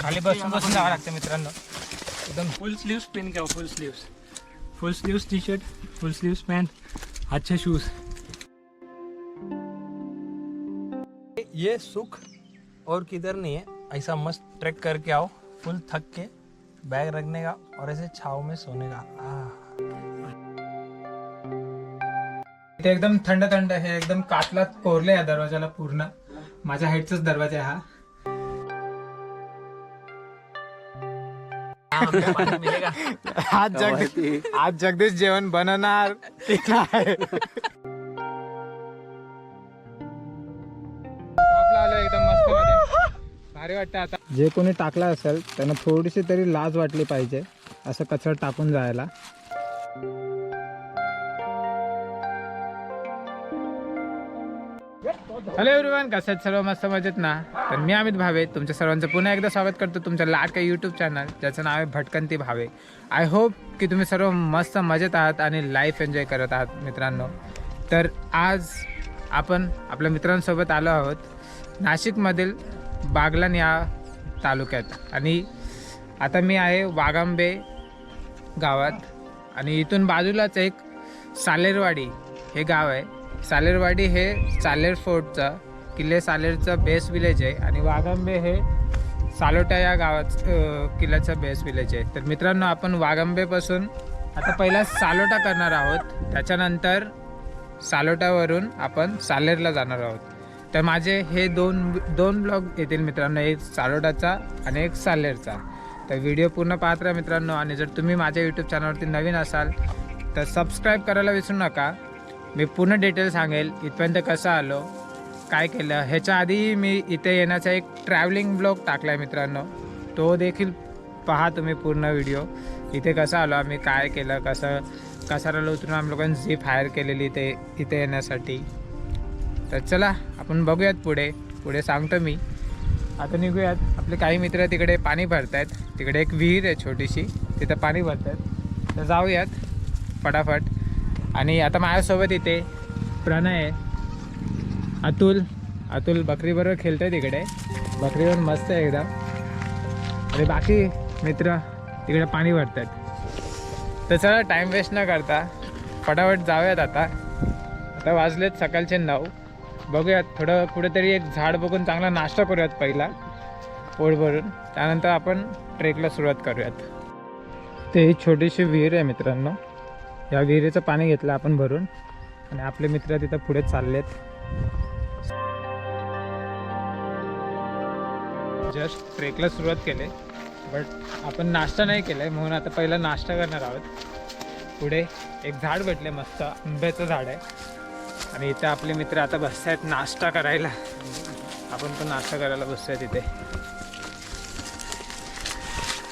खाली बसून बसून जावं लागतं मित्रांनो. एकदम फुल स्लीव्स पिन क्या full sleeves full sleeves T shirt full sleeves pant अच्छे शूज ये सुख और किधर नहीं है ऐसा मस्त ट्रैक करके आओ फुल थक के बैग रखने का और ऐसे छाव में सोने का। आह। इथे एकदम थंड थंड आहे एकदम कातलात कोरले या दरवाजाला पूर्ण. माझ्या हाईटचाच दरवाजा आज जगदीश आज जगदीश जेवण बनवणार. ते नाही टॉपला आलो एकदम मस्त मध्ये. भारी वाटतं आता. जे कोणी टाकला असेल त्यांना थोडीशी तरी लाज वाटली पाहिजे असं कचरा टाकून जायला. हॅलो एव्हरीवन कसं आहेत सर्व? मस्त मजेत ना? तर मी अमित भावे. तुमच्या सर्वांचं पुन्हा एकदा स्वागत करतो तुमच्या लाडक्या यूट्यूब चॅनल ज्याचं नाव आहे भटकंती भावे. आय होप की तुम्ही सर्व मस्त मजेत आहात आणि लाईफ एन्जॉय करत आहात मित्रांनो. तर आज आपण आपल्या मित्रांसोबत आलो आहोत नाशिकमधील बागलान या तालुक्यात. आणि आता मी आहे वागांबे गावात. आणि इथून बाजूलाच एक सालेरवाडी हे गाव आहे. सालेरवाडी हे सालेर फोर्टचा किल्ले सालेरचं बेस विलेज आहे आणि वाघांबे हे सालोटा या गावाचं किल्ल्याचं बेस विलेज आहे. तर मित्रांनो आपण वाघांबेपासून आता पहिला सालोटा करणार आहोत. त्याच्यानंतर सालोटावरून आपण सालेरला जाणार आहोत. तर माझे हे दोन दोन ब्लॉग येतील मित्रांनो एक सालोटाचा आणि एक सालेरचा. तर व्हिडिओ पूर्ण पाहत राहा मित्रांनो आणि जर तुम्ही माझ्या यूट्यूब चॅनलवरती नवीन असाल तर सबस्क्राईब करायला विसरू नका. मी पूर्ण डिटेल सांगेल इथपर्यंत कसं आलो काय केलं ह्याच्या आधी मी इथे येण्याचा एक ट्रॅव्हलिंग ब्लॉग टाकला आहे मित्रांनो. तो देखील पहा तुम्ही पूर्ण व्हिडिओ इथे कसं आलो आम्ही काय केलं कसं कसाराला उतरून आम्ही लोकांनी जीप हायर केलेली इथे इथे येण्यासाठी. तर चला आपण बघूयात पुढे. पुढे सांगतो मी. आता निघूयात. आपले काही मित्र तिकडे पाणी भरत आहेत तिकडे एक विहीर आहे छोटीशी. तिथं पाणी भरत आहेत तर जाऊयात. फटाफट. आणि आता माझ्यासोबत इथे प्रणय आहे अतुल अतुल बकरीबरोबर खेळतोय तिकडे. बकरीवर मस्त आहे एकदम. आणि बाकी मित्र तिकडे पाणी भरतात. तर चला टाईम वेस्ट न करता फटाफट जाऊयात आता. आता वाजलेत सकाळचे नऊ. बघूयात थोडं कुठेतरी एक झाड बघून चांगला नाश्ता करूयात पहिला पोट भरून. त्यानंतर आपण ट्रेकला सुरुवात करूयात. ते ही छोटीशी विहीर आहे मित्रांनो. या विहिरीचं पाणी घेतलं आपण भरून. आणि आपले मित्र तिथं पुढे चाललेत. जस्ट ट्रेकला सुरुवात केले. बट आपण नाश्ता नाही केलाय म्हणून आता पहिला नाश्ता करणार आहोत. पुढे एक झाड भेटले मस्त आंब्याचं झाड आहे. आणि इथे आपले मित्र आता बसतायत नाश्ता करायला. आपण पण नाश्ता करायला बसतोय तिथे.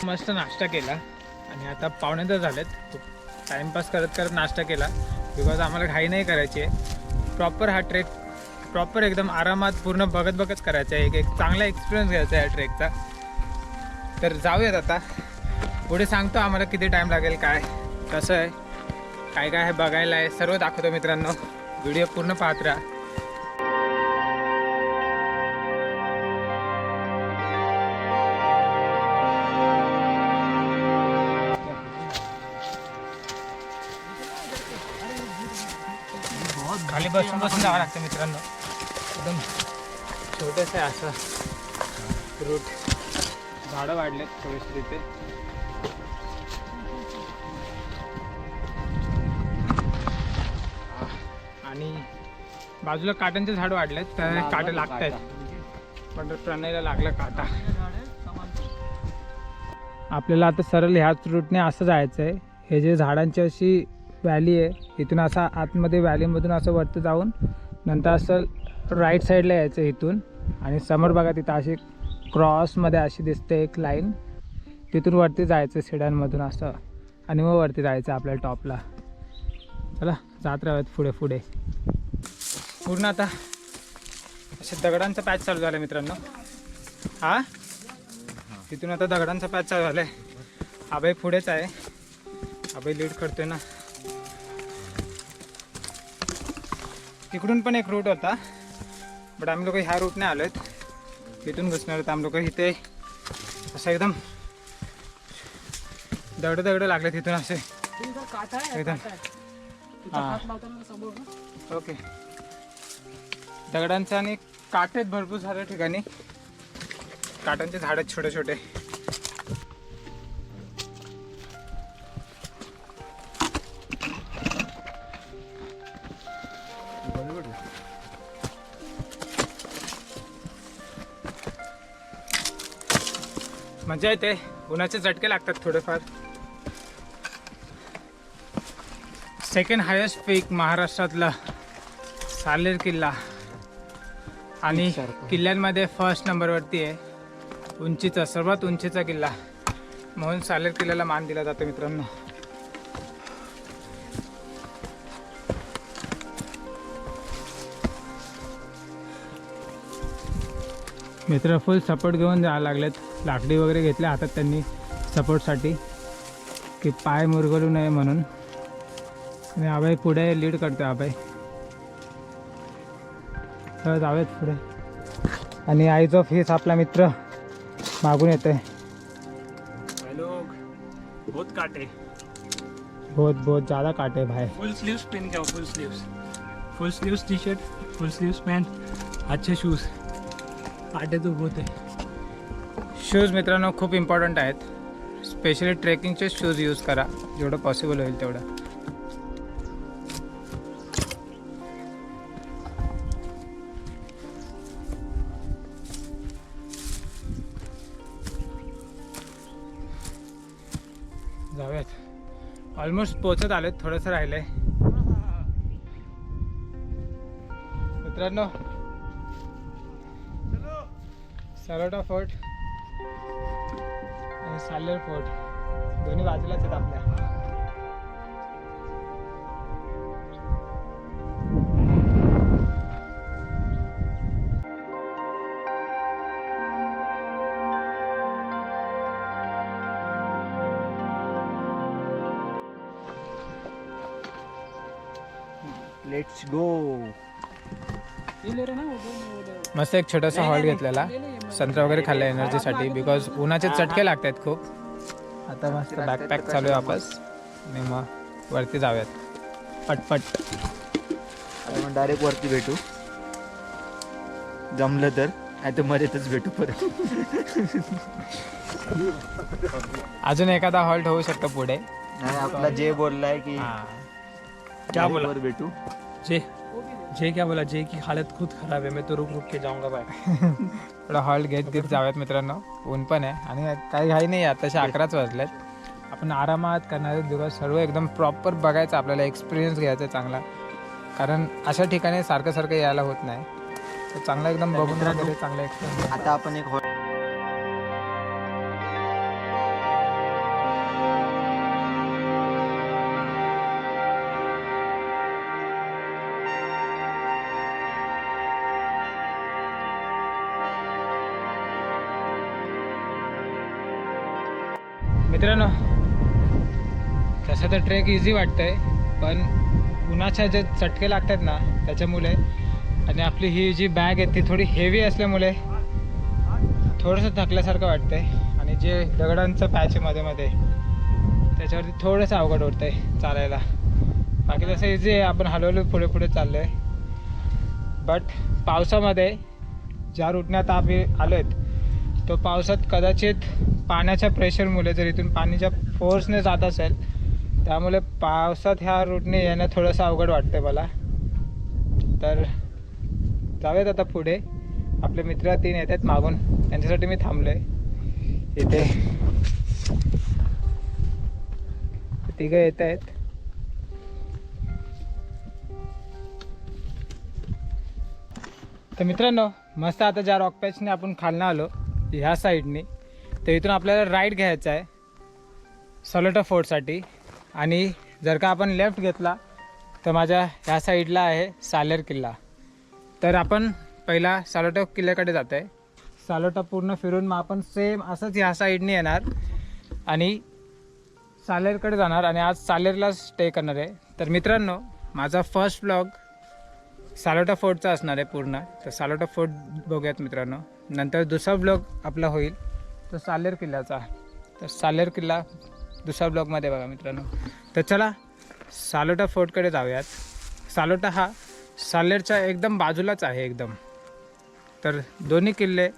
मस्त नाश्ता केला. आणि आता पाहुणे तर झालेत. खूप टाईमपास करत करत नाश्ता केला. बिकॉज आम्हाला घाई नाही करायची आहे. प्रॉपर हा ट्रेक प्रॉपर एकदम आरामात पूर्ण बघत बघत करायचा आहे. एक एक चांगला एक्सपिरियन्स घ्यायचा आहे या ट्रेकचा तर जाऊयात आता. पुढे सांगतो आम्हाला किती टाईम लागेल काय कसं आहे काय काय आहे बघायला आहे. सर्व दाखवतो मित्रांनो. व्हिडिओ पूर्ण पाहत राहा. बसून बसून जावं लागतं मित्रांनो. एकदम छोटंसं आहे असं रूट झाडं वाढलेत थोडेसे तिथे. आणि बाजूला काटांचे झाड वाढलेत तर काटे लागत आहेत पण प्रणयला लागला काटा. आपल्याला आता सरळ ह्याच रूटने असं जायचं आहे हे जे झाडांची अशी व्हॅली आहे. इथून असा आतमध्ये व्हॅलीमधून असं वरती जाऊन नंतर असं राईट साईडला यायचं इथून. आणि समोर बघा तिथं अशी क्रॉसमध्ये अशी दिसते एक लाईन तिथून वरती जायचं सिड्यांमधून असं. आणि मग वरती जायचं आपल्या टॉपला चला जात राहूयात पुढे पुढे. पूर्ण आता असे दगडांचा पॅच चालू झाला मित्रांनो. हा? तिथून आता दगडांचा पॅच चालू झालाय. आबाई पुढेच आहे. आबाई लीड करतोय ना. तिकडून पण एक रूट होता. बट आम्ही लोक ह्या रूटने आलो आहेत तिथून घुसणार होतं. आम्ही लोक इथे असं एकदम दगड दगड लागले तिथून असे. एकदम. हा. ओके. दगडांचे आणि काटे आहेत भरपूर साऱ्या ठिकाणी. काटांचे झाड आहेत छोटे छोटे मजा येते. उन्हाचे झटके लागतात थोडेफार. सेकंड हायेस्ट पीक महाराष्ट्रातला सालेर किल्ला. आणि किल्ल्यांमध्ये फर्स्ट नंबरवरती आहे. उंचीचा सर्वात उंचीचा किल्ला. म्हणून सालेर किल्ल्याला मान दिला जातो मित्रांनो. मित्र फुल सपोर्ट घेऊन जायला लागलेत. लाकडी वगैरे घेतल्या हातात त्यांनी सपोर्टसाठी की पाय मुरगळू नये म्हणून. आणि अभय पुढे लीड करतो अभय तर जाऊयात पुढे. आणि आईज ऑफ आपला मित्र मागून येतोय. भाई लोग बहुत काटे. बहुत बहुत ज़्यादा काटे भाई. फुल स्लीव्स पहन के आओ full sleeves full sleeves T shirt full sleeves pant अच्छे शूज काटे तो बहुत है. शूज मित्रांनो खूप इम्पॉर्टंट आहेत. स्पेशली ट्रेकिंगचे शूज यूज करा. जेवढं पॉसिबल होईल तेवढं. जाऊयात. ऑलमोस्ट पोचत आलेत थोडंसं राहिलंय. मित्रांनो सरोटा फोर्ट आणि साल्लेर फोर्ट. दोन्ही बाजूलाच आहेत आपल्या. मस्त एक छोटासा हॉल घेतलेला. संत्रा वगैरे खाल्ला एनर्जीसाठी बिकॉज उन्हाचे चटके लागतात खूप. आता मस्त बॅकपॅक चालू आहे वापस. आणि मग वरती जाऊयात. पटपट. मग डायरेक्ट वरती भेटू. जमलं तर. नाही तर मध्येच भेटू परत. अजून एखादा हॉल्ट होऊ शकतो पुढे. नाही आपला जे बोललाय की हां. क्या बोला? वर भेटू. जे. जे क्या बोला जे की हालत खुद खराब है मैं तो रुक रुक के जाऊंगा भाई थोडा हॉल्ट घेत घेत जाऊयात मित्रांनो. ऊन पण आहे. आणि काही घाई नाही आहे. तसे अकराच वाजलेत. आपण आरामात करणार दिवस सर्व एकदम प्रॉपर बघायचं आपल्याला एक्सपिरियन्स घ्यायचा आहे चांगला. कारण अशा ठिकाणी सारखं सारखं यायला होत नाही. तर चांगलं एकदम बघून चांगलं एक्सपिरियन्स आता आपण एक हॉ- तर ट्रेक इझी वाटतंय पण उन्हाच्या जे चटके लागतात ना त्याच्यामुळे आणि आपली ही जी बॅग आहे ती थोडी हेवी असल्यामुळे थोडंसं थकल्यासारखं वाटतंय. आणि जे दगडांचं पॅच आहे मध्ये मध्ये त्याच्यावरती थोडंसं अवघड होतंय चालायला. बाकी तसं इझी आहे आपण हळूहळू पुढे पुढे चाललो आहे बट पावसामध्ये ज्या रुटण्यात आम्ही आलो आहेत तो पावसात कदाचित पाण्याच्या प्रेशरमुळे जर इथून पाणीच्या फोर्सने जात असेल त्यामुळे पावसात ह्या रूटने येणं थोडंसं अवघड वाटतं मला. तर जाऊयात आता पुढे. आपले मित्र तीन येत आहेत मागून. त्यांच्यासाठी मी थांबलो आहे इथे तिघं येत आहेत. तर मित्रांनो मस्त आता ज्या रॉक पॅचने आपण खालनं आलो ह्या साईडने तर इथून आपल्याला राईड घ्यायचा आहे. सलोटा फोर्टसाठी आणि जर का आपण लेफ्ट घेतला तर माझ्या ह्या साईडला आहे सालेर किल्ला. तर आपण पहिला सालोटा किल्ल्याकडे जात आहे सालोटा पूर्ण फिरून मग आपण सेम असंच ह्या साईडने येणार आणि सालेरकडे जाणार आणि आज सालेरला स्टे करणार आहे. तर मित्रांनो माझा फर्स्ट ब्लॉग सालोटा फोर्टचा असणार आहे पूर्ण. तर सालोटा फोर्ट बघूयात मित्रांनो. नंतर दुसरा ब्लॉग आपला होईल. तो सालेर किल्ल्याचा. तर सालेर किल्ला दुसऱ्या ब्लॉगमध्ये बघा मित्रांनो. तर चला सालोटा फोर्टकडे जाऊयात. सालोटा हा सालेरच्या एकदम बाजूलाच आहे एकदम. तर दोन्ही किल्ले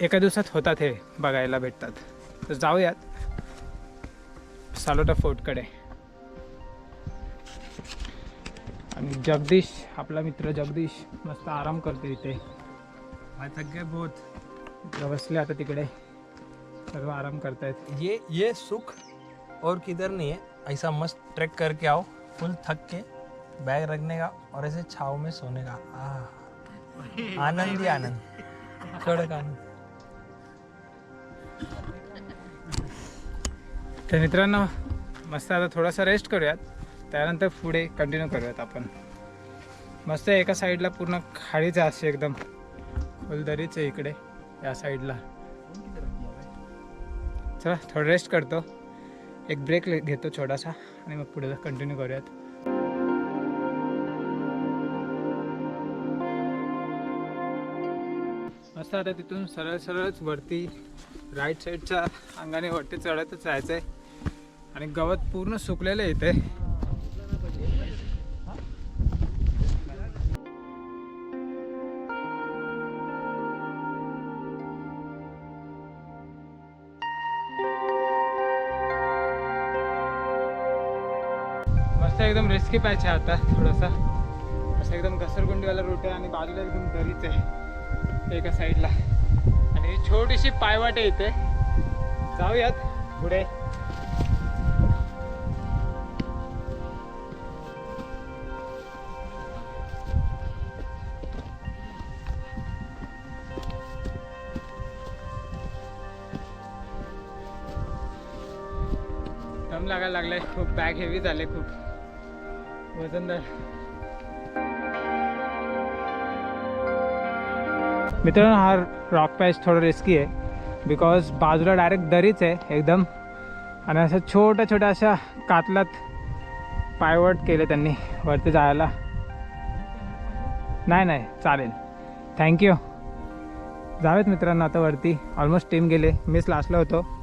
एका दिवसात होतात हे बघायला भेटतात. तर जाऊयात सालोटा फोर्टकडे आणि जगदीश आपला मित्र जगदीश मस्त आराम करतो इथे. इथे बसले आता तिकडे. सर्व आराम करतायत ये ये सुख और किधर नहीं है। ऐसा मस्त ट्रैक करके आओ फुल थक के बैग रखने का और ऐसे छाव में सोने का। आनंद ही आनंद। कडक आनंद। तर मित्रांनो मस्त आता थोडासा रेस्ट करूयात. त्यानंतर पुढे कंटिन्यू करूयात आपण. मस्त एका साईडला पूर्ण खाडीच अशी एकदम. खोलदरीच आहे इकडे या साईडला चला थोडं रेस्ट करतो. एक ब्रेक घेतो छोटासा आणि मग पुढे कंटिन्यू करूयात. मस्त आता तिथून सरळ सरळच वरती राईट साईडच्या अंगाने वरती चढतच जायचं आहे आणि गवत पूर्ण सुकलेलं येते असा एकदम रिस्की पाहिजे आता थोडासा. असं एकदम घसरगुंडीवाला रूट आहे आणि बाजूला एकदम दरीच आहे एका साईडला आणि ही छोटीशी पायवाट आहे इथे. जाऊयात पुढे. दम लागायला लागलाय. खूप बॅग हेवी झाले खूप. वजनदार मित्रांनो हा रॉक पॅच थोडं रिस्की आहे. बिकॉज बाजूला डायरेक्ट दरीच आहे एकदम. आणि असं छोट्या छोट्या अशा कातलात पायवट केले त्यांनी वरती जायला. नाही नाही चालेल. थँक्यू जावेत मित्रांनो आता वरती. ऑलमोस्ट टीम गेले. मीच लास्टला होतो.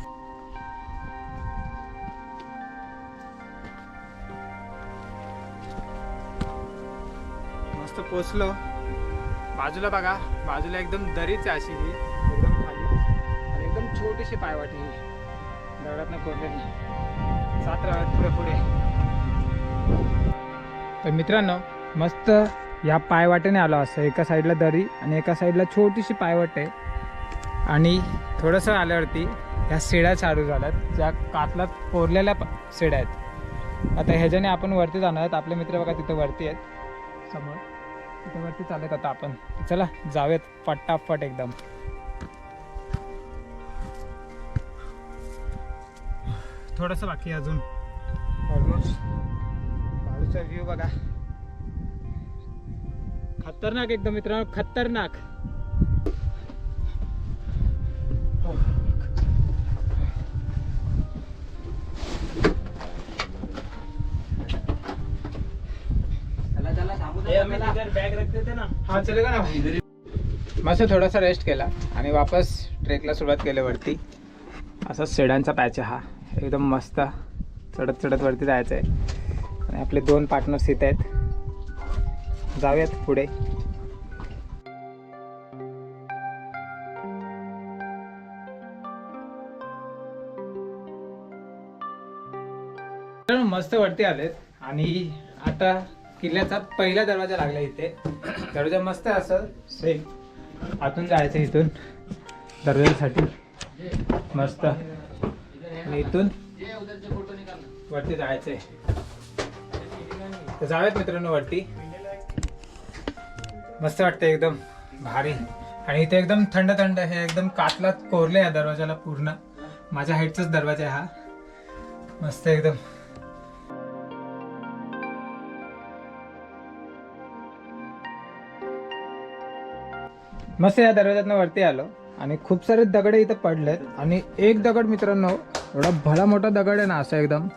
पोचलो. बाजूला बघा बाजूला एकदम दरीच अशी ही. एकदम खाली. आणि एकदम छोटीशी पायवाटी ही. दगडातनं कोरलेली सात राहत पुढे पुढे. तर मित्रांनो मस्त या पायवाटेने आलो असं. एका साईडला दरी आणि एका साईडला छोटीशी पायवाट. आहे आणि थोडंसं आल्यावरती ह्या शिड्या चालू झाल्यात. ज्या कातलात कोरलेल्या प- शिड्या आहेत. आता ह्याच्याने आपण वरती जाणार आहेत. आपले मित्र बघा तिथं वरती आहेत. समोर. तिथं चालत आता आपण. चला जाऊयात पटापट एकदम. थोडंसं बाकी अजून. ऑलमोस्ट बाजूचा व्ह्यू बघा. खतरनाक एकदम मित्रांनो खतरनाक. मस्त थोडासा रेस्ट केला आणि वापस ट्रेकला सुरुवात केली वरती असा सेडांचा पॅच हा. एकदम मस्त चढत चढत वरती जायचं आहे. आणि आपले दोन पार्टनर्स इथे आहेत. जाऊयात पुढे. मस्त वरती आलेत. आणि आता किल्ल्याचा पहिला दरवाजा लागला इथे. दरवाजा मस्त आहे असं. सेम आतून जायचं इथून. दरवाजासाठी मस्त. आणि इथून वरती जायचंय. तर जाऊयात मित्रांनो वरती. मस्त वाटतं एकदम भारी. आणि इथे एकदम थंड थंड हे एकदम कातलात कोरले या दरवाजाला पूर्ण. माझ्या हाईटचाच दरवाजा आहे हा. मस्त एकदम. मस्त या दरवाज्यातनं वरती आलो. आणि खूप सारे दगड इथं पडलेत. आणि एक दगड मित्रांनो एवढा भला मोठा दगड आहे ना असा एकदम.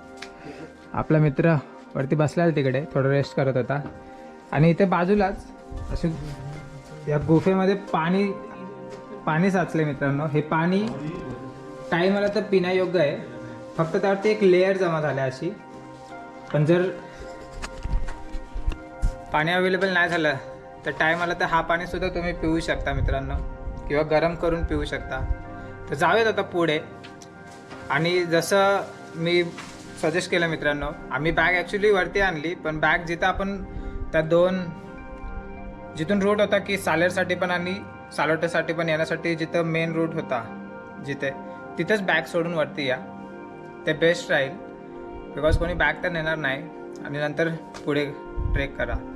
आपला मित्र वरती बसला तिकडे थोडं रेस्ट करत होता. आणि इथे बाजूलाच असे या गुफेमध्ये पाणी पाणी साचले मित्रांनो. हे पाणी टाईमाला तर पिण्यायोग्य आहे. फक्त त्यावरती एक लेअर जमा झाली अशी. पण जर पाणी अवेलेबल नाही झालं तर टाईमाला तर हा पाणीसुद्धा तुम्ही पिऊ शकता मित्रांनो. किंवा गरम करून पिऊ शकता. तर जाऊयात आता पुढे. आणि जसं मी सजेस्ट केलं मित्रांनो आम्ही बॅग ॲक्च्युली वरती आणली पण बॅग जिथं आपण त्या दोन जिथून रूट होता की सालेरसाठी पण आणि सालोटेसाठी पण येण्यासाठी जिथं मेन रूट होता जिथे तिथंच बॅग सोडून वरती या. ते बेस्ट राहील. बिकॉज कोणी बॅग तर नेणार नाही. आणि नंतर पुढे ट्रेक करा.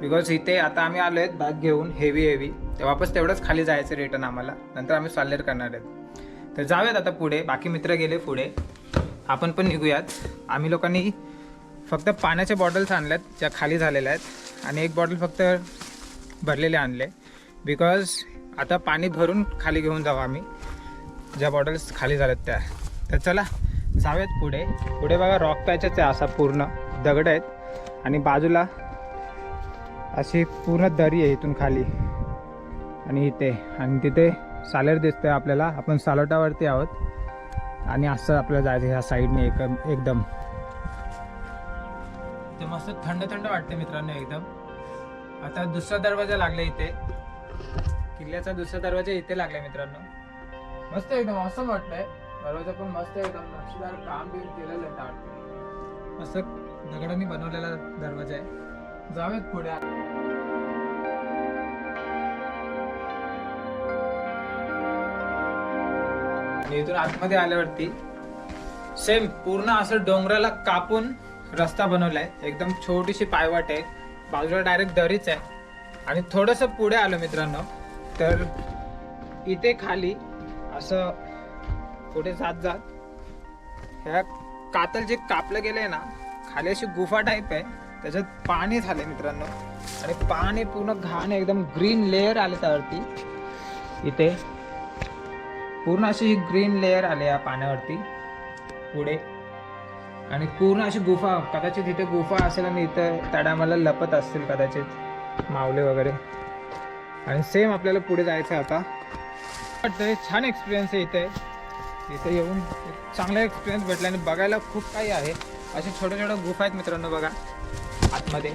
बिकॉज इथे आता आम्ही आलो आहेत बॅग घेऊन हेवी हेवी ते वापस तेवढंच खाली जायचं रिटर्न आम्हाला. नंतर आम्ही साल्लेर करणार आहेत. तर जाऊयात आता पुढे. बाकी मित्र गेले पुढे. आपण पण निघूयात. आम्ही लोकांनी फक्त पाण्याच्या बॉटल्स आणल्यात ज्या खाली झालेल्या आहेत. आणि एक बॉटल फक्त भरलेले आणले. बिकॉज आता पाणी भरून खाली घेऊन जाऊ आम्ही. ज्या बॉटल्स खाली झाल्यात त्या. तर चला जाऊयात पुढे. पुढे बघा रॉक पॅचच आहे असा पूर्ण. दगड आहेत. आणि बाजूला अशी पूर्ण दरी आहे इथून खाली. आणि इथे. आणि तिथे सालेर दिसतंय आपल्याला. आपण सालोटावरती आहोत. आणि असं आपल्याला जायचं ह्या साईडने एक एकदम. ते मस्त थंड थंड वाटते मित्रांनो एकदम. आता दुसरा दरवाजा लागला इथे. किल्ल्याचा दुसरा दरवाजा इथे लागलाय मित्रांनो. मस्त एकदम असं वाटतंय. दरवाजा पण मस्त एकदम नक्षीदार काम बी केलेलं आहे. ताट मस्त दगडांनी बनवलेला दरवाजा आहे. जाऊयात पुढे. आणि इथून आतमध्ये आल्यावरती सेम पूर्ण असं डोंगराला कापून रस्ता बनवलाय. एकदम छोटीशी पायवाट आहे. बाजूला डायरेक्ट दरीच आहे. आणि थोडंसं पुढे आलो मित्रांनो तर इथे खाली असं पुढे जात जात ह्या कातल जे कापलं गेलंय ना खाली अशी गुफा टाईप आहे. त्याच्यात पाणी झाले मित्रांनो. आणि पाणी पूर्ण घाण एकदम ग्रीन लेअर आले त्यावरती. इथे पूर्ण अशी ही ग्रीन लेअर आले या पाण्यावरती. पुढे. आणि पूर्ण अशी गुफा कदाचित इथे गुफा असेल आणि इथं त्या लपत असतील कदाचित मावले वगैरे. आणि सेम आपल्याला पुढे जायचं आहे आता. वाटतं छान एक्सपिरियन्स आहे इथे. इथे येऊन एक चांगला एक्सपिरियन्स भेटला आणि बघायला खूप काही आहे. असे छोट्या छोट्या गुफा आहेत मित्रांनो बघा. आतमध्ये.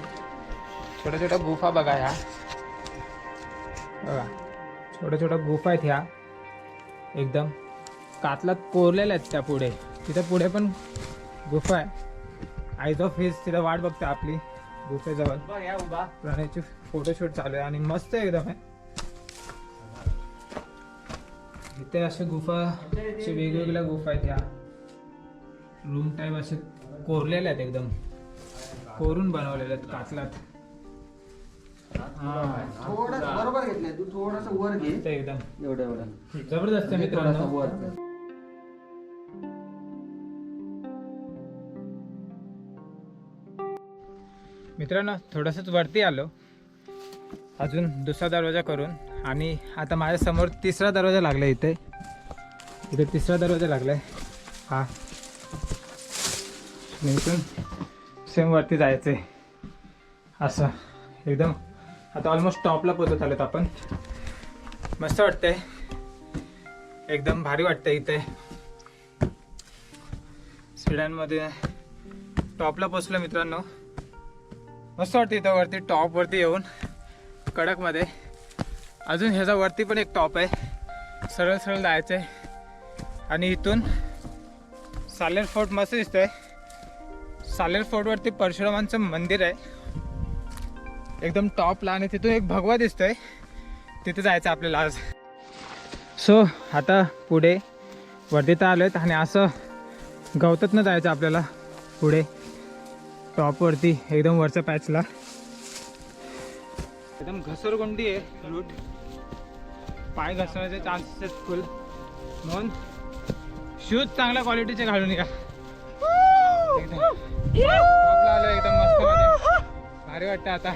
छोट्या छोट्या गुफा बघा ह्या. बघा. छोट्या छोट्या गुफा आहेत ह्या. एकदम कातलात कोरलेल्या आहेत त्या पुढे. तिथे पुढे पण गुफा आहे. आईज ऑफ हिज तिथं वाट बघते आपली. गुफेजवळ. प्राण्याची फोटोशूट चालू आहे आणि मस्त एकदम आहे इथे असे गुफा वेगवेगळ्या गुफा आहेत ह्या. रूम टाईप असे कोरलेल्या आहेत एकदम. कोरून बनवलेल्या आहेत कातलात. थोडं बरोबर घेतलंय. तू थोडस वर घे. एकदम. एवढं एवढं. जबरदस्त आहे थोडासा मित्रांनो. वर मित्रांनो थोडंसंच वरती आलो. अजून दुसरा दरवाजा करून. आणि आता माझ्यासमोर तिसरा दरवाजा लागला इथे. इथे तिसरा दरवाजा लागलाय. हा. आणि इथून सेम वरती जायचं आहे असं. एकदम. आता ऑलमोस्ट टॉपला पोचत आलोत आपण. मस्त वाटतंय. एकदम भारी वाटतंय इथे. स्वीडनमध्ये टॉपला पोचलो मित्रांनो. मस्त वाटतं इथं वरती टॉपवरती येऊन कडकमध्ये. अजून ह्याचा वरती पण एक टॉप आहे. सरळ सरळ जायचं आहे आणि इथून सालेर फोर्ट मस्त दिसतंय. सालेर फोर्टवरती परशुरामांचं मंदिर आहे. एकदम टॉपला आणि तिथून एक भगवा दिसतोय. तिथे जायचं आपल्याला आज. सो आता पुढे वरती तर आलो आहेत आणि असं गवतातनं जायचं आपल्याला पुढे. टॉपवरती एकदम वरच्या पॅचला एकदम घसरगुंडी आहे रूट पाय घसरण्याचे चान्सेस आहेत फुल म्हणून शूज चांगल्या क्वालिटीचे घालून या एकदम. टॉपला आलो एकदम मस्त मध्ये. भारी वाटतं आता.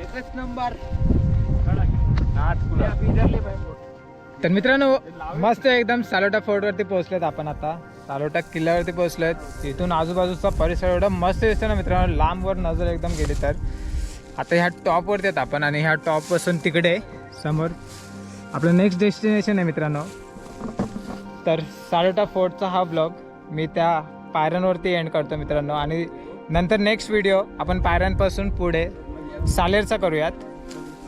एकच नंबर. तर मित्रांनो मस्त एकदम सालोटा फोर्टवरती पोहोचलेत आपण आता. सालोटा किल्ल्यावरती पोहोचलोय तिथून आजूबाजूचा परिसर एवढा मस्त दिसतो ना मित्रांनो. लांबवर नजर एकदम गेली तर. आता ह्या टॉपवरती आहेत आपण आणि ह्या टॉपपासून तिकडे समोर आपलं नेक्स्ट डेस्टिनेशन आहे मित्रांनो. तर सालोटा फोर्टचा हा ब्लॉग मी त्या पायऱ्यांवरती एंड करतो मित्रांनो. आणि नंतर नेक्स्ट व्हिडिओ आपण पायऱ्यांपासून पुढे सालेरचा करूयात.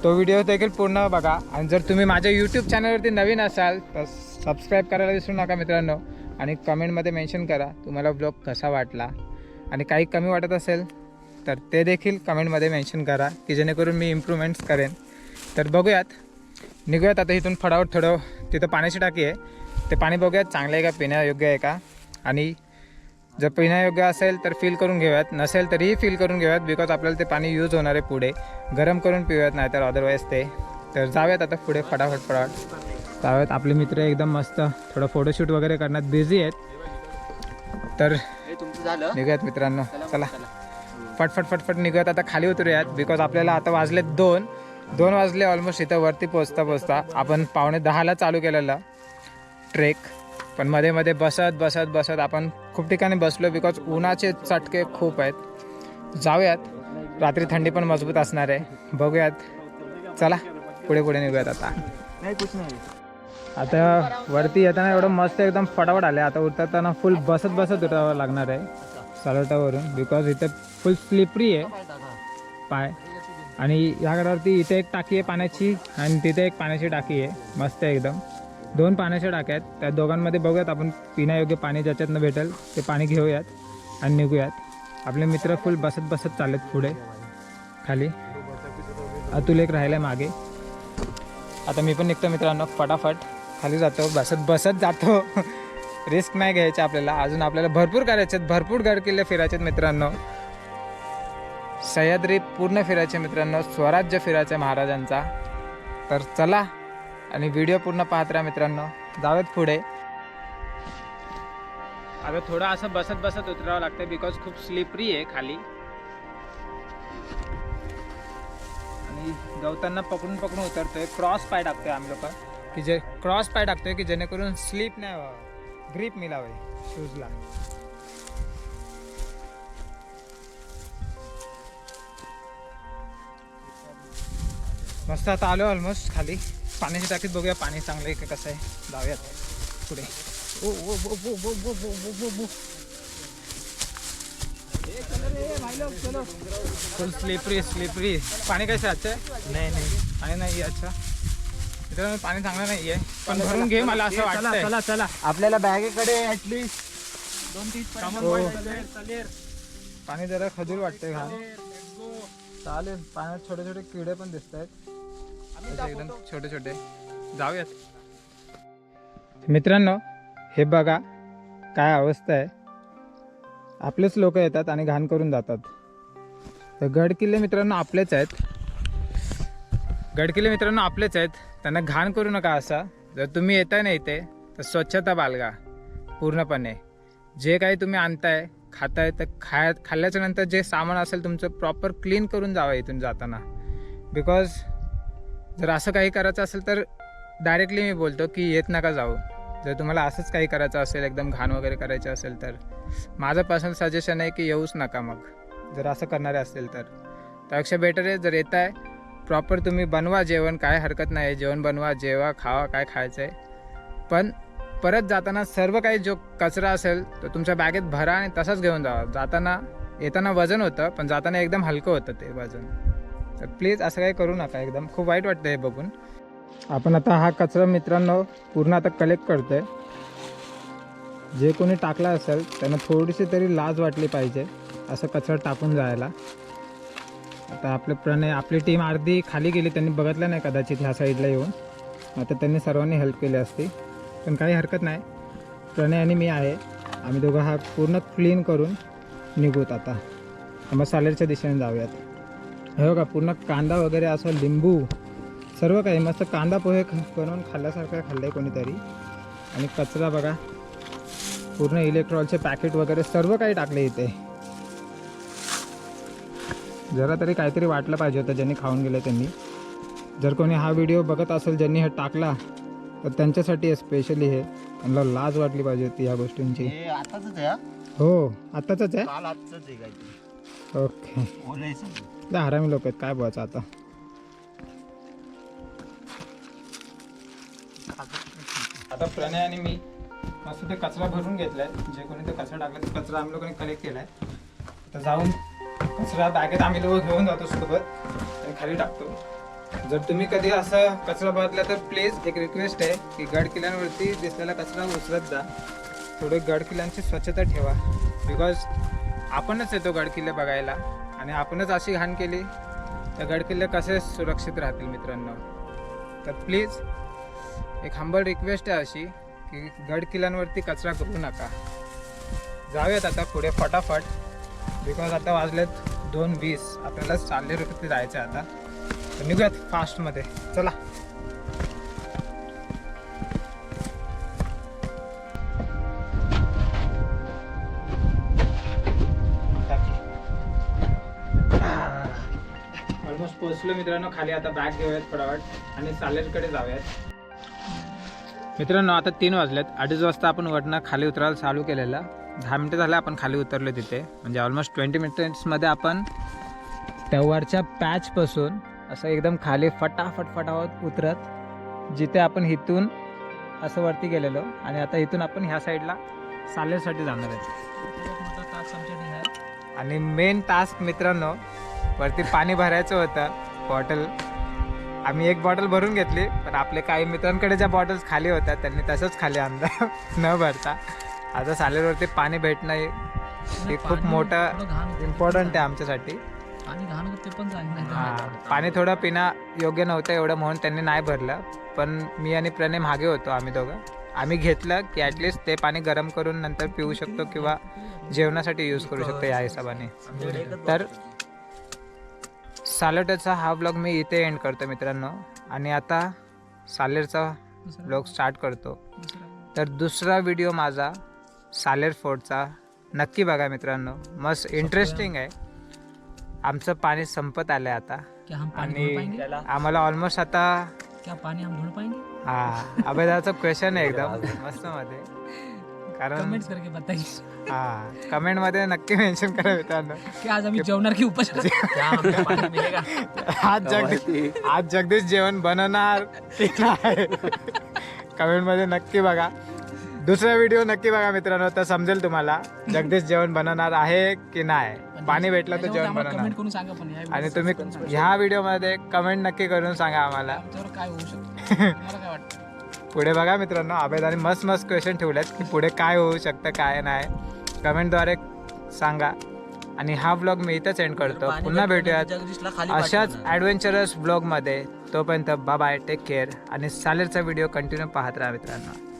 तो व्हिडिओ देखील पूर्ण बघा. आणि जर तुम्ही माझ्या यूट्यूब चॅनलवरती नवीन असाल तर सबस्क्राईब करायला विसरू नका मित्रांनो. आणि कमेंटमध्ये मेन्शन करा तुम्हाला ब्लॉग कसा वाटला. आणि काही कमी वाटत असेल तर ते देखील कमेंटमध्ये मेन्शन करा की जेणेकरून मी इम्प्रूव्हमेंट्स करेन. तर बघूयात. निघूयात आता इथून फडावर थोडं तिथं पाण्याची टाकी आहे. ते पाणी बघूयात चांगलं आहे का पिण्यायोग्य आहे का. आणि जर पिण्यायोग्य असेल तर फील करून घेऊयात. नसेल तरीही फील करून घेऊयात बिकॉज आपल्याला ते पाणी यूज होणार आहे पुढे. गरम करून पिऊयात नाही तर अदरवाईज ते. तर जाऊयात आता पुढे फटाफट फटाफट. जाऊयात. आपले मित्र एकदम मस्त थोडं फोटोशूट वगैरे करण्यात बिझी आहेत. तर निघूयात मित्रांनो. चला फटफट फटफट निघूयात. आता खाली उतरूयात बिकॉज आपल्याला आता वाजले दोन. दोन वाजले ऑलमोस्ट इथं वरती पोचता पोचता आपण पावणे दहाला चालू केलेलं ट्रेक पण मध्ये मध्ये बसत बसत बसत आपण खूप ठिकाणी बसलो बिकॉज उन्हाचे चटके खूप आहेत. जाऊयात. रात्री थंडी पण मजबूत असणार आहे. बघूयात. चला पुढे पुढे निघूयात आता. नाही कुछ नाही. आता वरती येताना एवढं मस्त एकदम फटाफट आले. आता उतरताना फुल बसत बसत उतरावं लागणार आहे. सालोटावरून बिकॉज इथे फुल स्लिपरी आहे. पाय. आणि ह्या गडावरती इथे एक टाकी आहे पाण्याची. आणि तिथे एक पाण्याची टाकी आहे. मस्त आहे एकदम. दोन पाण्याच्या टाक्या आहेत त्या दोघांमध्ये बघूयात आपण पिण्यायोग्य पाणी ज्याच्यातनं भेटेल ते पाणी घेऊयात आणि निघूयात. आपले मित्र फुल बसत बसत चाललेत पुढे खाली. अतुल एक राहिला आहे मागे. आता मी पण निघतो मित्रांनो फटाफट. खाली जातो बसत बसत जातो. रिस्क नाही घ्यायची आपल्याला. अजून आपल्याला भरपूर करायचे आहेत भरपूर गड किल्ले फिरायचे आहेत मित्रांनो. सह्याद्री पूर्ण फिरायचे मित्रांनो स्वराज्य फिरायचं आहे महाराजांचा. तर चला आणि व्हिडिओ पूर्ण पाहत राहा मित्रांनो. जाऊयात पुढे. आता थोडं असं बसत बसत उतरावं लागतं बिकॉज खूप स्लिपरी आहे खाली. आणि गवतांना पकडून पकडून उतरतोय. क्रॉस पाय टाकतोय आम्ही लोक. की जे क्रॉस पाय टाकतोय की जेणेकरून स्लीप नाही व्हावं ग्रीप मिळावे शूजला मस्त आता आलो ऑलमोस्ट खाली. पाण्याची टाकीत बघूया. पाणी चांगलं आहे का कसं आहे? जाऊयात पुढे. ओ ओ ओ ओ ओ ओ ओ ओ ओ ओ. फुल स्लिपरी स्लिपरी पाणी कसं आहे आजचं नहीं नहीं. पाणी नाही आहे अच्छा. मित्रांनो पाणी चांगलं नाही आहे. पण भरून घे मला असं वाटतंय. चला चला. आपल्याला बॅगेकडे ऍटलीस्ट दोन तीन हो. पाणी जरा खजूर वाटतंय घाण. चालेल पाण्यात छोटे छोटे किडे पण दिसत आहेत एकदम छोटे छोटे जाऊयात. मित्रांनो हे बघा काय अवस्था आहे. आपलेच लोक येतात आणि घाण करून जातात. तर गड किल्ले मित्रांनो आपलेच आहेत. गड किल्ले मित्रांनो आपलेच आहेत. त्यांना घाण करू नका असा. जर तुम्ही येताय ना इथे तर स्वच्छता बाळगा. पूर्णपणे. जे काही तुम्ही आणताय खाताय तर खाय खाल्ल्याच्या नंतर जे सामान असेल तुमचं प्रॉपर क्लीन करून जावं इथून जाताना. बिकॉज जर असं काही करायचं असेल तर डायरेक्टली मी बोलतो की येत नका जाऊ. जर तुम्हाला असंच काही करायचं असेल एकदम घाण वगैरे करायचं असेल तर. माझं पर्सनल सजेशन आहे की येऊच नका मग. जर असं करणारे असेल तर. त्यापेक्षा बेटर आहे जर येत आहे प्रॉपर तुम्ही बनवा जेवण काय हरकत नाही. जेवण बनवा जेवा खावा काय खायचं आहे पण परत जाताना सर्व काही जो कचरा असेल तो तुमच्या बॅगेत भरा आणि तसाच घेऊन जावा. जाताना येताना वजन होतं पण जाताना एकदम हलकं होतं ते वजन. तर प्लीज असं काही करू नका एकदम. खूप वाईट वाटतं हे बघून. आपण आता हा कचरा मित्रांनो पूर्ण आता कलेक्ट करतोय. जे कोणी टाकला असेल त्यांना थोडीशी तरी लाज वाटली पाहिजे असं कचरा टाकून जायला. आता आपले प्रणय आपली टीम अर्धी खाली गेली त्यांनी बघितलं नाही कदाचित ह्या साईडला येऊन. आता त्यांनी सर्वांनी हेल्प केली असती. पण काही हरकत नाही. प्रणय आणि मी आहे. आम्ही दोघं हा पूर्ण क्लीन करून निघूत आता. मग सालेरच्या दिशेने जाऊयात. हे बघा पूर्ण कांदा वगैरे असं लिंबू सर्व काही मस्त कांदा पोहे बनवून खाल्ल्यासारखं खाल्लं आहे कोणीतरी. आणि कचरा बघा पूर्ण इलेक्ट्रॉलचे पॅकेट वगैरे सर्व काही टाकले इथे. जरा तरी काहीतरी वाटलं पाहिजे होतं ज्यांनी खाऊन गेले त्यांनी. जर कोणी हा व्हिडिओ बघत असेल ज्यांनी हे टाकला तर त्यांच्यासाठी स्पेशली हे. त्यांना लाज वाटली पाहिजे होती या गोष्टींची. आताच आहे हा. हो आत्ताच आहे. ओके. त्या हरामी लोक आहेत काय बोलायचं आता? आता प्रणय आणि मी मस्त ते कचरा भरून घेतलाय. जे कोणी ते कचरा टाकला तो कचरा आम्ही लोकांनी कलेक्ट केलाय. तर जाऊन कचरा बॅगेत आम्ही लोक घेऊन जातो सोबत आणि खाली टाकतो. जर तुम्ही कधी असं कचरा बघितला तर प्लीज एक रिक्वेस्ट आहे की गड किल्ल्यांवरती दिसलेला कचरा उचलत जा. थोडे गड किल्ल्यांची स्वच्छता ठेवा. बिकॉज आपणच येतो गड किल्ले बघायला. आणि आपणच अशी घाण केली तर गड किल्ले कसे सुरक्षित राहतील मित्रांनो? तर प्लीज एक हंबल रिक्वेस्ट आहे अशी की गड किल्ल्यांवरती कचरा करू नका. जाऊयात आता पुढे फटाफट बिकॉज आता वाजलेत दोन वीस. आपल्याला चालले रुपये जायचं आहे आता. तर निघूयात फास्टमध्ये चला. ऑलमोस्ट मित्रांनो खाली आता बॅग घेऊयात फटाफट आणि सालेरकडे जाऊयात. मित्रांनो आता तीन वाजलेत. अडीच वाजता आपण वरनं खाली उतरायला चालू केलेलं. दहा मिनटं झालं आपण खाली उतरलो तिथे. म्हणजे ऑलमोस्ट ट्वेंटी मिनिट्समध्ये आपण तेव्हारच्या पॅचपासून असं एकदम खाली फटाफट फटाफट उतरत जिथे आपण इथून असं वरती गेलेलो. आणि आता इथून आपण ह्या साईडला सालेरसाठी जाणार आहे. आणि मेन टास्क मित्रांनो वरती पाणी भरायचं होतं. बॉटल आम्ही एक बॉटल भरून घेतली पण आपले काही मित्रांकडे ज्या बॉटल्स खाली होत्या त्यांनी तसंच खाली आणलं. न भरता. आता सालेरवरती पाणी भेटणं हे- खूप मोठं इम्पॉर्टंट आहे आमच्यासाठी. हा, पाणी थोडं पिणं योग्य नव्हतं एवढं म्हणून त्यांनी नाही भरलं. पण मी आणि प्रणय मागे होतो आम्ही दोघं. आम्ही घेतलं की ॲटलिस्ट ते पाणी गरम करून नंतर पिऊ शकतो किंवा जेवणासाठी यूज करू शकतो या हिशोबाने. तर सालटेचा हा ब्लॉग मी इथे एंड करतो मित्रांनो. आणि आता सालेरचा ब्लॉग स्टार्ट करतो. तर दुसरा व्हिडिओ माझा सालेर फोर्टचा. नक्की बघा मित्रांनो. मस्त इंटरेस्टिंग आहे. आमचं पाणी संपत आलं आहे आता आणि आम्हाला ऑलमोस्ट आता क्या पानी हम ढूंढ पाएंगे हा अभेदाचा क्वेश्चन आहे एकदम. मस्त मध्ये. कारण कमेंट्स करके बताइए. हा कमेंटमध्ये नक्की मेन्शन करा मित्रांनो. की आज आम्ही जेवणार की उपास क्या हमें पानी मिलेगा. आज जगदीश आज जगदीश जेवण बनवणार. की नाही. कमेंटमध्ये नक्की बघा. दुसरा व्हिडिओ नक्की बघा मित्रांनो तर समजेल तुम्हाला जगदीश जेवण बनवणार आहे की नाही. पाणी भेटलं तर जेवण बनवणार. कमेंट करून सांगा पण या आणि तुम्ही ह्या व्हिडिओमध्ये कमेंट नक्की करून सांगा आम्हाला. आमच्यावर काय होऊ शकतं? तुम्हाला काय वाटतं? पुढे बघा मित्रांनो अभेदाने मस्त मस्त क्वेश्चन ठेवलेत की पुढे काय होऊ शकतं काय नाही. कमेंटद्वारे सांगा. आणि हा ब्लॉग मी इथंच एंड करतो. पुन्हा भेटूयात अशाच. ॲडव्हेंचरस ब्लॉगमध्ये तोपर्यंत बाय टेक केअर आणि सालेरचा व्हिडिओ कंटिन्यू पाहत राहा मित्रांनो.